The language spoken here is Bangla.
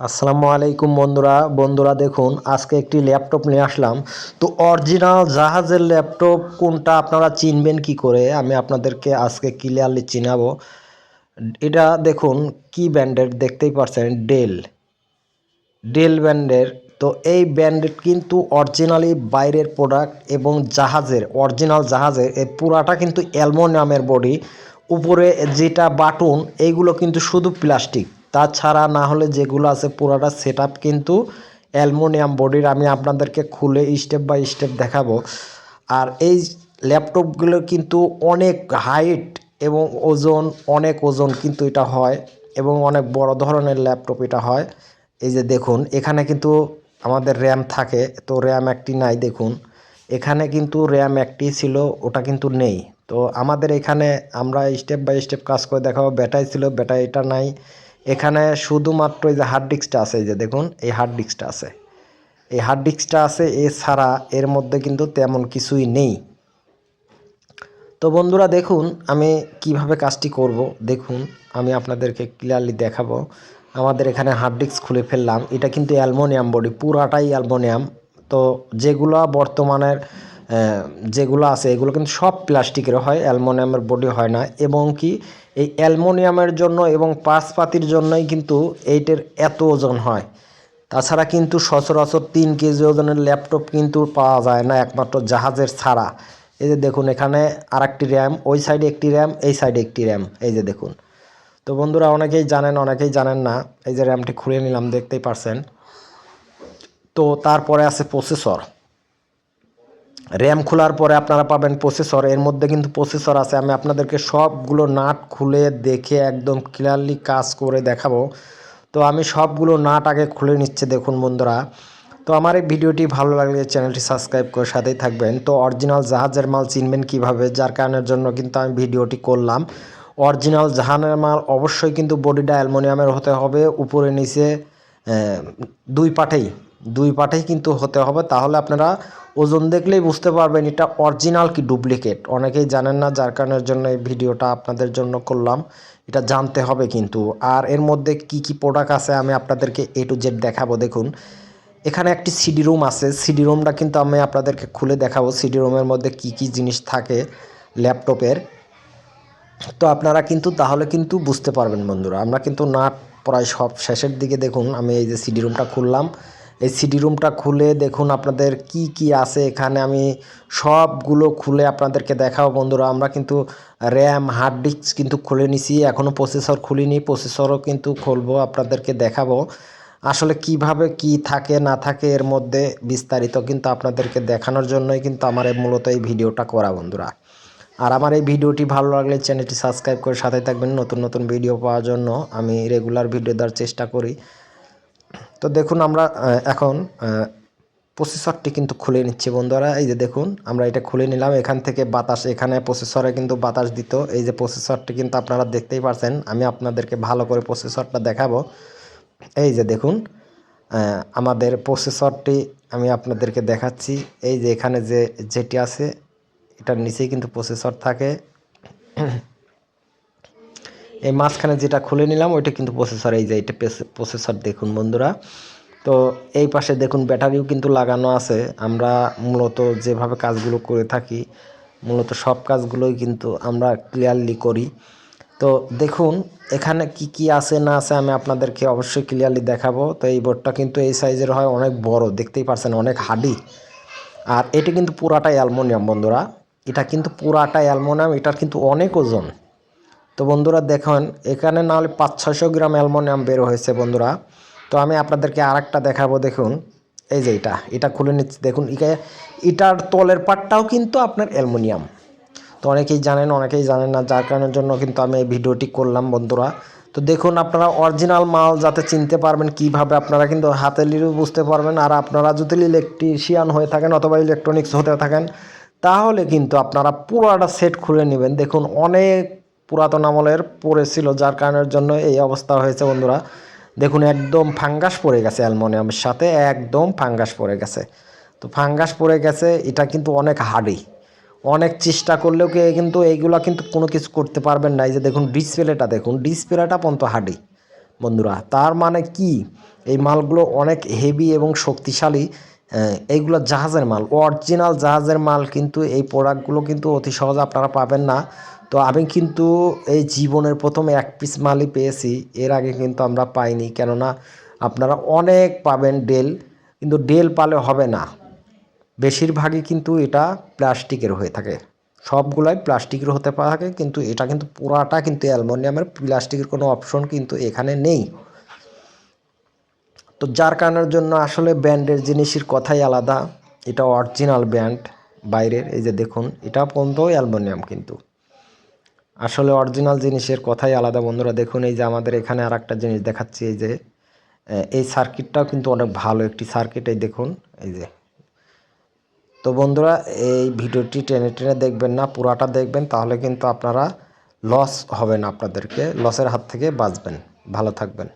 আসসালামু আলাইকুম বন্ধুরা। বন্ধুরা দেখুন, আজকে একটি ল্যাপটপ নিয়ে আসলাম। তো অরিজিনাল জাহাজের ল্যাপটপ কোনটা আপনারা চিনবেন কি করে? আমি আপনাদেরকে আজকে ক্লিয়ারলি চিনাবো। এটা দেখুন, কি ব্র্যান্ডের দেখতেই পারছেন ডেল। ডেল ব্র্যান্ডের। তো এই ব্র্যান্ডের কিন্তু অরিজিনালি বাইরের প্রোডাক্ট এবং জাহাজের, অরিজিনাল জাহাজের। এই পুরাটা কিন্তু অ্যালমোনিয়ামের বডি। উপরে যেটা বাটন, এইগুলো কিন্তু শুধু প্লাস্টিক। তাছাড়া না হলে যেগুলো আছে পুরাটা সেট কিন্তু অ্যালমোনিয়াম বডির আমি আপনাদেরকে খুলে স্টেপ বাই স্টেপ দেখাবো। আর এই ল্যাপটপগুলো কিন্তু অনেক হাইট এবং ওজন, অনেক ওজন কিন্তু এটা হয় এবং অনেক বড় ধরনের ল্যাপটপ এটা হয়। এই যে দেখুন, এখানে কিন্তু আমাদের র্যাম থাকে, তো র্যাম একটি নাই দেখুন। এখানে কিন্তু র্যাম একটি ছিল, ওটা কিন্তু নেই। তো আমাদের এখানে আমরা স্টেপ বাই স্টেপ কাজ করে দেখাবো। ব্যাটারি ছিল ব্যাটারিটা নাই। এখানে শুধুমাত্র এই যে হার্ড ডিস্কটা আছে যে দেখুন, এই হার্ড ডিস্কটা আছে। এই হার্ড ডিস্কটা আছে, এছাড়া এর মধ্যে কিন্তু তেমন কিছুই নেই। তো বন্ধুরা, দেখুন, আমি কীভাবে কাজটি করব। দেখুন, আমি আপনাদেরকে ক্লিয়ারলি দেখাবো। আমাদের এখানে হার্ড ডিস্ক খুলে ফেললাম। এটা কিন্তু অ্যালমোনিয়াম বডি, পুরাটাই অ্যালমোনিয়াম। তো যেগুলো বর্তমানের যেগুলো আছে, এগুলো কিন্তু সব প্লাস্টিকের হয়, অ্যালমোনিয়ামের বডি হয় না। এবং কি এই অ্যালমোনিয়ামের জন্য এবং পাসপাতির জন্যই কিন্তু এইটার এত ওজন হয়। তাছাড়া কিন্তু সচরাচর তিন কেজি ওজনের ল্যাপটপ কিন্তু পাওয়া যায় না একমাত্র জাহাজের ছাড়া। এই যে দেখুন, এখানে আর একটি র্যাম, ওই সাইডে একটি র্যাম, এই সাইডে একটি র্যাম, এই যে দেখুন। তো বন্ধুরা, অনেকেই জানেন অনেকেই জানেন না, এই যে র্যামটি খুলে নিলাম, দেখতেই পারছেন। তো তারপরে আছে প্রসেসর। র্যাম খোলার পরে আপনারা পাবেন প্রসেসর। এর মধ্যে কিন্তু প্রসেসর আছে। আমি আপনাদেরকে সবগুলো নাট খুলে দেখে একদম ক্লিয়ারলি কাজ করে দেখাবো। তো আমি সবগুলো নাট আগে খুলে নিচ্ছে, দেখুন বন্ধুরা। তো আমার এই ভিডিওটি ভালো লাগলে চ্যানেলটি সাবস্ক্রাইব করে সাথেই থাকবেন। তো অরিজিনাল জাহাজের মাল চিনবেন কীভাবে, যার কারণের জন্য কিন্তু আমি ভিডিওটি করলাম। অরিজিনাল জাহানের মাল অবশ্যই কিন্তু বডিটা অ্যালমোনিয়ামের হতে হবে, উপরে, নিচে দুই পাঠেই দুই পাঠেই কিন্তু হতে হবে। তাহলে আপনারা ওজন দেখলেই বুঝতে পারবেন এটা অরিজিনাল কি ডুপ্লিকেট। অনেকেই জানেন না, যার কারণের জন্য এই ভিডিওটা আপনাদের জন্য করলাম। এটা জানতে হবে কিন্তু। আর এর মধ্যে কি কি প্রোডাক্ট আছে আমি আপনাদেরকে এ টু জেড দেখাবো, দেখুন। এখানে একটি সিডি রুম আছে। সিডি রুমটা কিন্তু আমি আপনাদেরকে খুলে দেখাবো। সিডি রুমের মধ্যে কি কি জিনিস থাকে ল্যাপটপের তো আপনারা কিন্তু তাহলে কিন্তু বুঝতে পারবেন বন্ধুরা। আমরা কিন্তু না, প্রায় সব শেষের দিকে দেখুন, আমি এই যে সিডি রুমটা খুললাম। এই সিডি রুমটা খুলে দেখুন আপনাদের কি কি আছে এখানে। আমি সবগুলো খুলে আপনাদেরকে দেখাবো বন্ধুরা। আমরা কিন্তু র্যাম হার্ড ডিস্ক কিন্তু খুলে নিছি। এখনও প্রসেসর খুলিনি প্রসেসরও কিন্তু খুলবো, আপনাদেরকে দেখাবো। আসলে কীভাবে কি থাকে, না থাকে এর মধ্যে বিস্তারিত কিন্তু আপনাদেরকে দেখানোর জন্যই কিন্তু আমার মূলত এই ভিডিওটা করা বন্ধুরা। আর আমার এই ভিডিওটি ভালো লাগলে চ্যানেলটি সাবস্ক্রাইব করে সাথে থাকবেন। নতুন নতুন ভিডিও পাওয়ার জন্য আমি রেগুলার ভিডিও দেওয়ার চেষ্টা করি। তো দেখুন আমরা এখন প্রসেসরটি কিন্তু খুলে নিচ্ছি বন্ধুরা। এই যে দেখুন, আমরা এটা খুলে নিলাম। এখান থেকে বাতাস, এখানে প্রসেসরে কিন্তু বাতাস দিত। এই যে প্রসেসরটি কিন্তু আপনারা দেখতেই পারছেন। আমি আপনাদেরকে ভালো করে প্রসেসরটা দেখাবো। এই যে দেখুন আমাদের প্রসেসরটি আমি আপনাদেরকে দেখাচ্ছি। এই যে এখানে যে, যেটি আছে, এটার নিচেই কিন্তু প্রসেসর থাকে। এই মাঝখানে যেটা খুলে নিলাম, ওইটা কিন্তু প্রসেসর এই যে এটা প্রসেসর দেখুন বন্ধুরা। তো এই পাশে দেখুন ব্যাটারিও কিন্তু লাগানো আছে। আমরা মূলত যেভাবে কাজগুলো করে থাকি, মূলত সব কাজগুলোই কিন্তু আমরা ক্লিয়ারলি করি। তো দেখুন, এখানে কি কি আছে না আছে আমি আপনাদেরকে অবশ্যই ক্লিয়ারলি দেখাবো। তো এই বোর্ডটা কিন্তু এই সাইজের হয়, অনেক বড়, দেখতেই পারছেন, অনেক হাডি আর এটা কিন্তু পুরাটাই অ্যালমোনিয়াম বন্ধুরা। এটা কিন্তু পুরাটাই অ্যালমোনিয়াম, এটার কিন্তু অনেক ওজন। তো বন্ধুরা দেখুন, এখানে না হলে পাঁচ ছশো গ্রাম অ্যালমোনিয়াম বের হয়েছে বন্ধুরা। তো আমি আপনাদেরকে আর দেখাবো, দেখুন। এই যে এটা এটা খুলে নিচ্ছি। দেখুন এটার তলের পাটটাও কিন্তু আপনার অ্যালমোনিয়াম। তো অনেকেই জানেন অনেকেই জানেন না, যার কারণের জন্য কিন্তু আমি এই ভিডিওটি করলাম বন্ধুরা। তো দেখুন, আপনারা অরিজিনাল মাল যাতে চিনতে পারবেন, কীভাবে আপনারা কিন্তু হাতে লিরেও বুঝতে পারবেন। আর আপনারা যদি ইলেকট্রিশিয়ান হয়ে থাকেন অথবা ইলেকট্রনিক্স হতে থাকেন, তাহলে কিন্তু আপনারা পুরোটা সেট খুলে নেবেন। দেখুন, অনেক পুরাতন আমলের পড়েছিল, যার কারণের জন্য এই অবস্থা হয়েছে বন্ধুরা। দেখুন, একদম ফাঙ্গাস পড়ে গেছে অ্যালমোনিয়ামের সাথে, একদম ফাঙ্গাস পড়ে গেছে। তো ফাঙ্গাস পড়ে গেছে, এটা কিন্তু অনেক হার্ডি অনেক চেষ্টা করলেও কি কিন্তু এইগুলা কিন্তু কোনো কিছু করতে পারবেন না। এই যে দেখুন ডিসপ্লেটা দেখুন ডিসপ্লেটা পর্যন্ত হার্ডি বন্ধুরা, তার মানে কি? এই মালগুলো অনেক হেভি এবং শক্তিশালী এইগুলো জাহাজের মাল অরিজিনাল জাহাজের মাল কিন্তু এই প্রোডাক্টগুলো কিন্তু অতি সহজে আপনারা পাবেন না। তো আমি কিন্তু এই জীবনের প্রথম এক পিস মালই পেয়েছি, এর আগে কিন্তু আমরা পাইনি। কেননা আপনারা অনেক পাবেন ডেল, কিন্তু ডেল পালে হবে না। বেশিরভাগই কিন্তু এটা প্লাস্টিকের হয়ে থাকে। সবগুলাই প্লাস্টিকের হতে থাকে, কিন্তু এটা কিন্তু পুরাটা কিন্তু অ্যালমোনিয়ামের প্লাস্টিকের কোনো অপশন কিন্তু এখানে নেই। তো যার কারণের জন্য আসলে ব্র্যান্ডের জিনিসের কথাই আলাদা। এটা অরিজিনাল ব্র্যান্ড, বাইরের, এই যে দেখুন, এটা পর্যন্ত অ্যালমোনিয়াম কিন্তু। আসলে অরিজিনাল জিনিসের কথাই আলাদা বন্ধুরা। দেখুন, এই যে আমাদের এখানে আর একটা জিনিস দেখাচ্ছি, এই যে এই সার্কিটটাও কিন্তু অনেক ভালো একটি সার্কিট এই দেখুন, এই যে। তো বন্ধুরা, এই ভিডিওটি টেনে টেনে দেখবেন না, পুরাটা দেখবেন, তাহলে কিন্তু আপনারা লস হবে না আপনাদেরকে লসের হাত থেকে বাঁচবেন। ভালো থাকবেন।